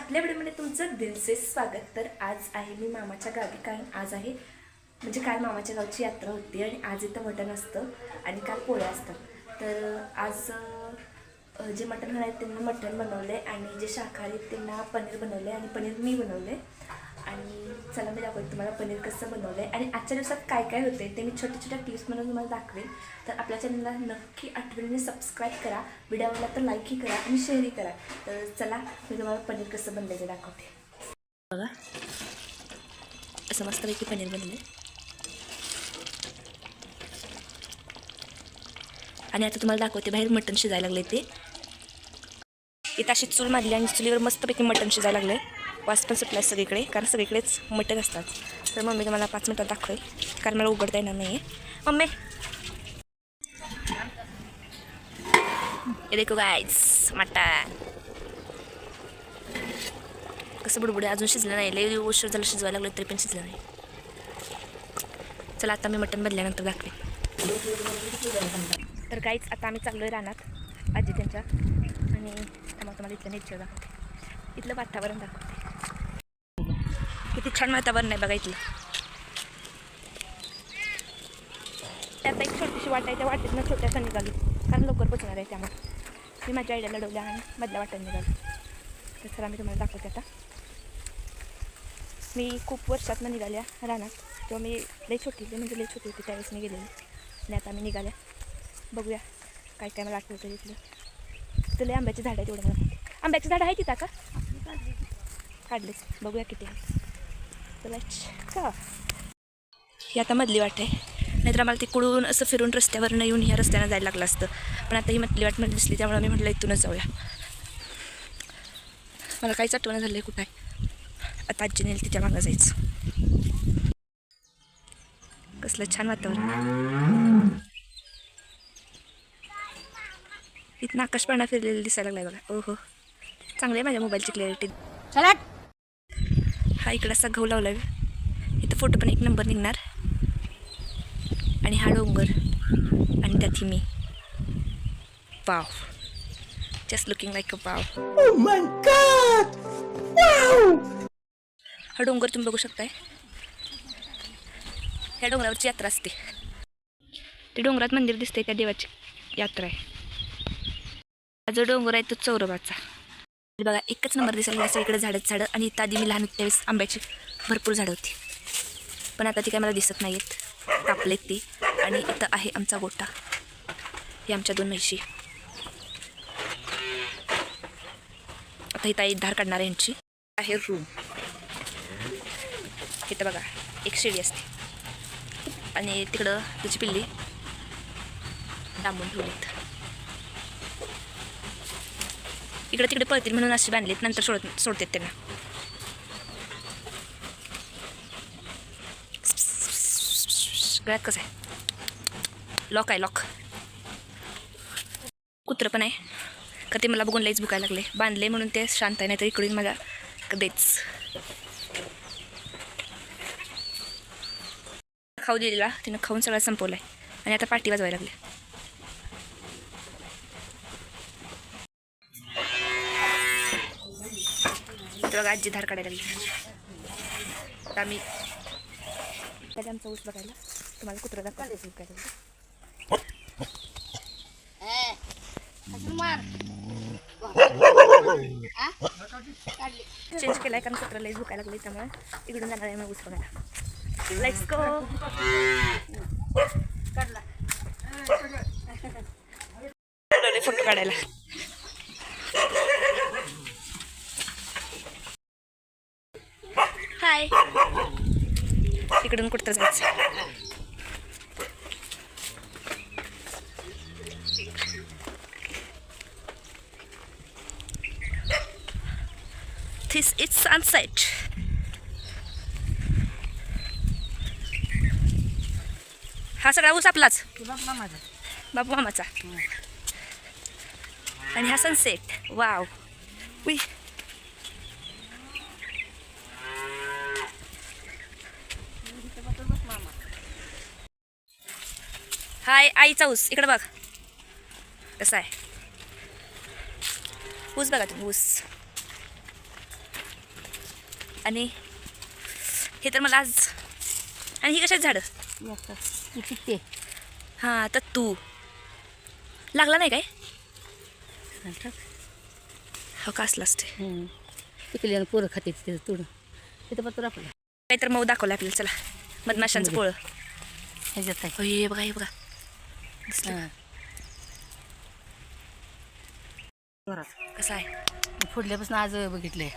आपल्या व्हिडिओमध्ये म्हणजे तुमचं दिलसे स्वागत तर आज आहे मी मामाच्या गावी. कारण आज आहे म्हणजे काल मामाच्या गावची यात्रा होती आणि आज इथं मटण असतं आणि काल पोळ्या असतात. तर आज जे मटण खाणार आहेत त्यांना मटण बनवलं आहे आणि जे शाकाहारी आहेत त्यांना पनीर बनवलं आहे आणि पनीर मी बनवलं आहे आणि चला मी दाखवते तुम्हाला पनीर कसं बनवलं आहे आणि आजच्या दिवसात काय काय होते ते मी छोट्या छोट्या टिप्स म्हणून तुम्हाला दाखवेन. तर आपल्या चॅनलला नक्की आठवणीने सबस्क्राईब करा. व्हिडिओ आवडला तर लाईकही करा आणि शेअरही करा. तर चला मी तुम्हाला पनीर कसं बनवायचं दाखवते. बघा. असं मस्तपैकी पनीर बनले आणि आता तुम्हाला दाखवते बाहेर मटण शिजायला लागले ते. इथं अशी चूल मारली आणि चुलीवर मस्तपैकी मटण शिजायला लागले वास पण सुटला सगळीकडे कारण सगळीकडेच मटण असतात. तर मम्मी तुम्हाला पाच मिनटात दाखवेल कारण मला उघडता येणार नाही आहे मम्मी! हे देखो गायच मटण. कसं बुडबुडे अजून शिजलं नाही. लई उशीर झालं शिजवायला लागलं तरी पण शिजलं नाही. चला आता मी मटण बदल्यानंतर दाखवेन. तर काहीच आता आम्ही चाललो आहे रानात आजी त्यांच्या आणि मग तुम्हाला इथलं नेचर दाखवते. इथलं वातावरण दाखवते. किती छान वातावरण आहे बघा इथलं. त्यात एक छोटीशी वाट आहे त्या वाटेतनं छोट्यासा निघाली. कारण लवकर पोचणार आहे त्यामुळे. मी माझ्या आयडिया लढवल्या आणि मधल्या वाटेत निघाली. तर चला मी तुम्हाला दाखवते आता. मी खूप वर्षातनं निघाल्या रानात. तेव्हा मी लई छोटी होती म्हणजे लई छोटी होती त्यावेळेस मी गेलेली. आणि आता मी निघाल्या. बघूया काय काय मला आठवतं तिथलं. तुला आंब्याची झाडं आहे तेवढं मला. आंब्याची झाडं आहे तिथं का? काढलेच. बघूया किती आहे का ही आता मधली वाट आहे. नाहीतर आम्हाला तिकडून असं फिरून रस्त्यावरनं येऊन ह्या रस्त्यानं जायला लागलं असतं. पण आता ही मधली वाट मला दिसली त्यामुळे मी म्हटलं इथूनच जाऊया. मला काहीच आठवण झालं आहे कुठं आहे. आता आजी नेल तिच्या मागं जायचं. कसलं छान वातावरण. आहे. इथनं फिरलेलं दिसायला लागलाय बघा. ओहो. चांगली आहे माझ्या मोबाईलची क्लॅरिटी. चला. हा इकडं असा गहू लावला इथं फोटो पण एक नंबर निघणार. आणि हा डोंगर. आणि त्यात मी. Wow just looking like a! Wow! हा डोंगर तुम्ही बघू शकताय. ह्या डोंगरावरची यात्रा असते. ते डोंगरात मंदिर दिसते त्या देवाची यात्रा आहे. हा जो डोंगर आहे तो चौरबाचा बघा एकच नंबर दिसायला लागला इकडे झाडच झाडं. आणि इथं आधी मी लहान त्यावेळेस आंब्याची भरपूर झाडं होती. पण आता ती काय मला दिसत नाही आहेत कापलेत ती. आणि इथं आहे आमचा गोटा. हे आमच्या दोन म्हशी. आता इथं आई धार काढणार यांची. आहे रूम इथं बघा एक शिडी असते. आणि तिकडं त्याची पिल्ली. डांबून ठेवलीत. इकडे तिकडे पळतील म्हणून अशी बांधलेत नंतर सोडत सोडतात त्यांना. गळ्यात कसं आहे? लॉक आहे लॉक कुत्रं पण आहे. का ते मला बघून लईच भुकायला लागले. बांधले म्हणून ते शांत आहे नाही तर इकडून मला कधीच. खाऊ दिलेला तिनं खाऊन सगळं संपवलं आहे आणि आता पाठी वाजवायला लागले. बघा आजी धार काढायला लागली. आता आम्ही आमचा ऊस बघायला. तुम्हाला कुत्रा दाखवायला काय चेंज केलाय कारण कुत्रा लई झुकायला लागले त्यामुळे इकडून जाणार आहे मग ऊस बघायला. लेट्स गो फोटो काढायला हाय इकडून कुठं जायचं. This is sunset. हा सगळा ऊस आपलाच. बाबू मामाचा? आणि हा सनसेट वाव उई हाय आईचा ऊस इकडे बघ. कसा आहे? ऊस बघा तुम्ही ऊस. आणि हे तर मला आज आणि ही कशात झाडं? ते हां तर तू. लागला नाही काय? हो का असलं असते पिकले पोरं खाते तिथे तुडं तिथं पण तुला आपलं काय तर मऊ दाखवलं आपल्याला चला. मधमाशांचं पोळं. हो बघा हे बघा. कसं आहे? फोडल्यापासून आज बघितलंय.